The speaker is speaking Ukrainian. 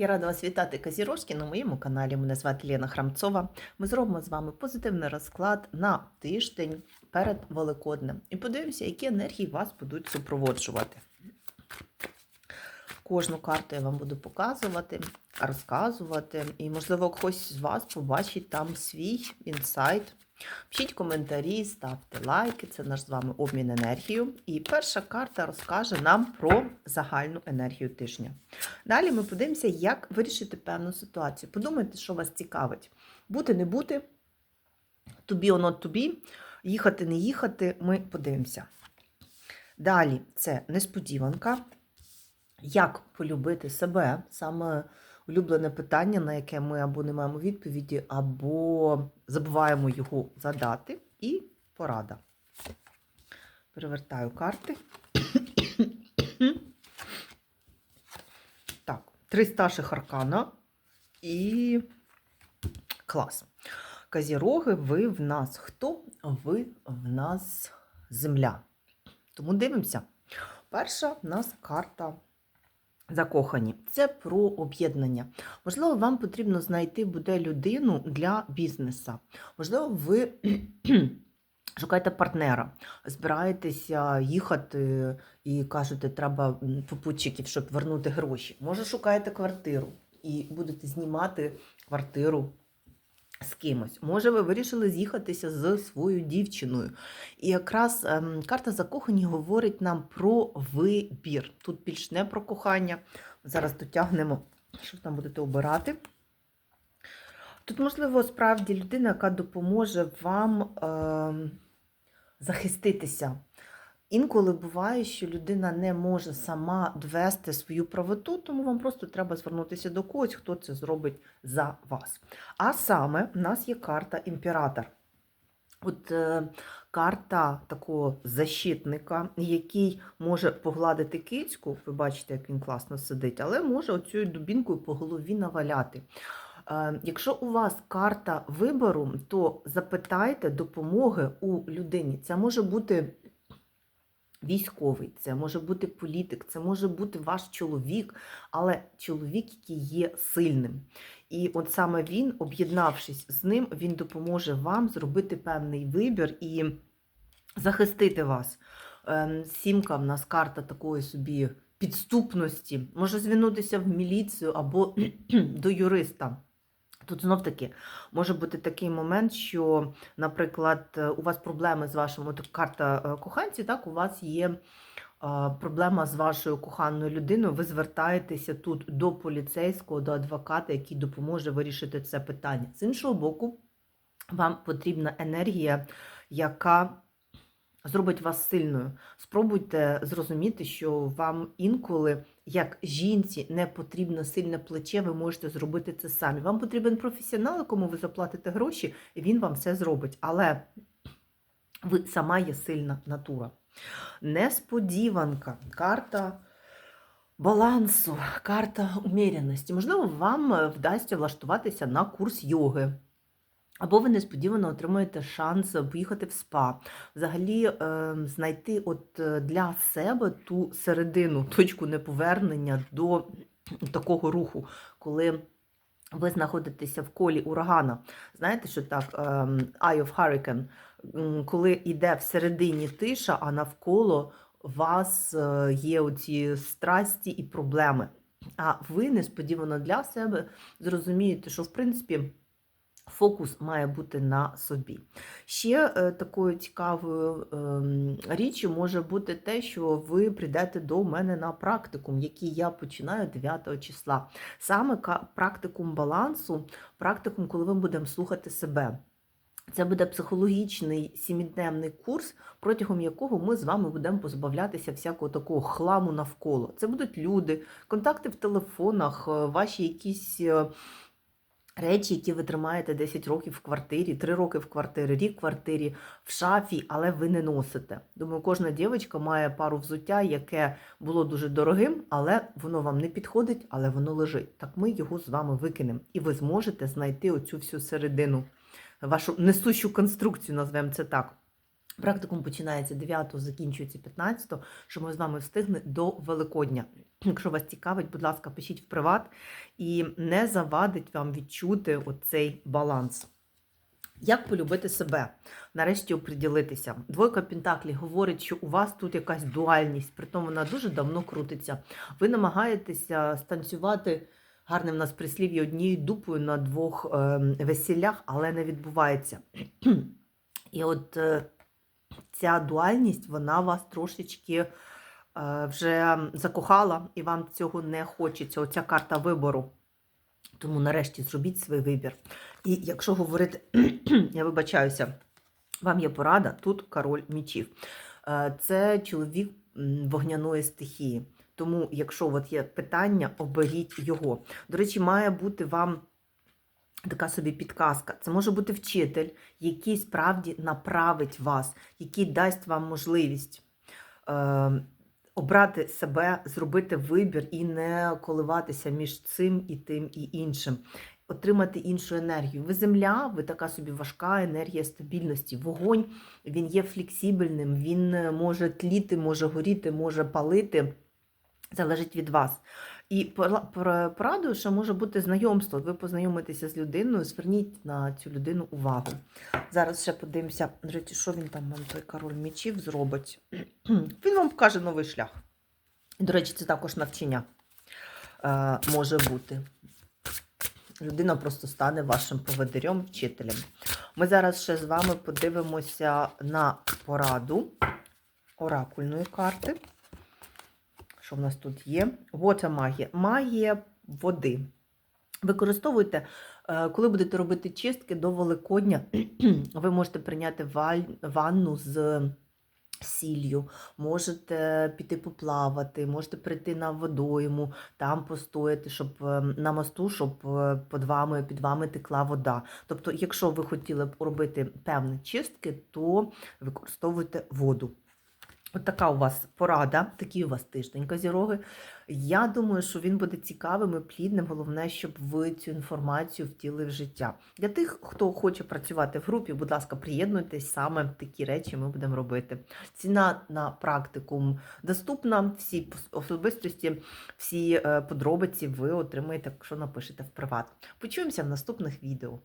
Я рада вас вітати Казіровські на моєму каналі. Мене звати Лена Храмцова. Ми зробимо з вами позитивний розклад на тиждень перед Великоднем. І подивимося, які енергії вас будуть супроводжувати. Кожну карту я вам буду показувати, розказувати. І, можливо, хтось з вас побачить там свій інсайт. Пишіть коментарі, ставте лайки, це наш з вами обмін енергією. І перша карта розкаже нам про загальну енергію тижня. Далі ми подивимося, як вирішити певну ситуацію. Подумайте, що вас цікавить. Бути, не бути, to be be, їхати, не їхати, ми подивимося. Далі це несподіванка. Як полюбити себе? Саме улюблене питання, на яке ми або не маємо відповіді, або забуваємо його задати. І порада. Перевертаю карти. Так, три старших аркана і клас. Казіроги, ви в нас хто? Ви в нас земля. Тому дивимося. Перша в нас карта закохані. Це про об'єднання. Можливо, вам потрібно знайти буде людину для бізнесу. Можливо, ви шукаєте партнера, збираєтеся їхати і кажете, треба попутчиків, щоб вернути гроші. Може, шукаєте квартиру і будете знімати квартиру. З кимось. Може, ви вирішили з'їхатися з своєю дівчиною. І якраз ем, карта закохані говорить нам про вибір. Тут більш не про кохання. Зараз дотягнемо, що там будете обирати. Тут, можливо, справді людина, яка допоможе вам ем, захиститися. Інколи буває, що людина не може сама довести свою правоту, тому вам просто треба звернутися до когось, хто це зробить за вас. А саме в нас є карта імператор. От е, карта такого защитника, який може погладити кицьку, ви бачите, як він класно сидить, але може оцю дубінкою по голові наваляти. Е, якщо у вас карта вибору, то запитайте допомоги у людині. Це може бути військовий, це може бути політик, це може бути ваш чоловік, але чоловік, який є сильним. І от саме він, об'єднавшись з ним, він допоможе вам зробити певний вибір і захистити вас. Ем, сімка в нас карта такої собі підступності, може звернутися в міліцію або до юриста. Тут знов таки може бути такий момент, що, наприклад, у вас проблеми з вашим от карта е, коханці, так, у вас є проблема з вашою коханою людиною, ви звертаєтеся тут до поліцейського, до адвоката, який допоможе вирішити це питання. З іншого боку, вам потрібна енергія, яка зробить вас сильною. Спробуйте зрозуміти, що вам інколи, як жінці, не потрібно сильне плече, ви можете зробити це самі. Вам потрібен професіонал, якому ви заплатите гроші, і він вам все зробить. Але ви сама є сильна натура. Несподіванка, карта. Балансу, карта уміряності. Можливо, вам вдасться влаштуватися на курс йоги. Або ви несподівано отримаєте шанс поїхати в спа, взагалі е, знайти от е, для себе ту середину, точку неповернення до такого руху, коли ви знаходитеся в колі урагана. Знаєте, що так, е, Eye of Hurricane, коли йде всередині тиша, а навколо вас е, є оці страсті і проблеми. А ви несподівано для себе зрозумієте, що в принципі. Фокус має бути на собі. Ще е, такою цікавою е, річчю може бути те, що ви прийдете до мене на практикум, який я починаю 9 числа. Саме практикум балансу, практикум, коли ми будемо слухати себе. Це буде психологічний сімідневний курс, протягом якого ми з вами будемо позбавлятися всякого такого хламу навколо. Це будуть люди, контакти в телефонах, е, ваші якісь. Речі, які ви тримаєте 10 років в квартирі, 3 роки в квартирі, рік в квартирі, в шафі, але ви не носите. Думаю, кожна дівчинка має пару взуття, яке було дуже дорогим, але воно вам не підходить, але воно лежить. Так ми його з вами викинемо. І ви зможете знайти оцю всю середину, вашу несущу конструкцію, назвемо це так. Практикум починається 9, закінчується 15, що ми з вами встигли до Великодня. Якщо вас цікавить, будь ласка, пишіть в приват і не завадить вам відчути оцей баланс. Як полюбити себе? Нарешті оприділитися. Двойка Пентаклі говорить, що у вас тут якась дуальність, притом вона дуже давно крутиться. Ви намагаєтеся станцювати гарне в нас прислів'я однією дупою на двох е, весіллях, але не відбувається. І от е, ця дуальність, вона вас трошечки вже закохала, і вам цього не хочеться. Оця карта вибору. Тому нарешті зробіть свій вибір. І якщо говорити, я вибачаюся, вам є порада, тут король мічів. Е, Це чоловік вогняної стихії. Тому, якщо от є питання, оберіть його. До речі, має бути вам така собі підказка. Це може бути вчитель, який справді направить вас, який дасть вам можливість. Обрати себе, зробити вибір і не коливатися між цим і тим і іншим, отримати іншу енергію. Ви земля, ви така собі важка енергія стабільності. Вогонь він є флексібельним, він е, може тліти, може горіти, може палити. Залежить від вас. І пора- пора- порадою, що може бути знайомство. Ви познайомитеся з людиною, зверніть на цю людину увагу. Зараз ще подивимося, речі, що він там вам той король мечів зробить. Він вам покаже новий шлях. До речі, це також навчання е, може бути. Людина просто стане вашим поводирем, вчителем. Ми зараз ще з вами подивимося на пораду оракульної карти. Що в нас тут є? Water магія. Магія води. Використовуйте, е, коли будете робити чистки до Великодня, ви можете прийняти ванну з сіллю, можете піти поплавати, можете прийти на водойму, там постояти, щоб е, на мосту, щоб е, під вами, під вами текла вода. Тобто, якщо ви хотіли б робити певні чистки, то використовуйте воду. От така у вас порада, такий у вас тиждень козіроги. Я думаю, що він буде цікавим і плідним. Головне, щоб ви цю інформацію втіли в життя. Для тих, хто хоче працювати в групі, будь ласка, приєднуйтесь, саме такі речі ми будемо робити. Ціна на практикум доступна, всі особистості, всі е, подробиці ви отримаєте, якщо напишете в приват. Почуємося в наступних відео.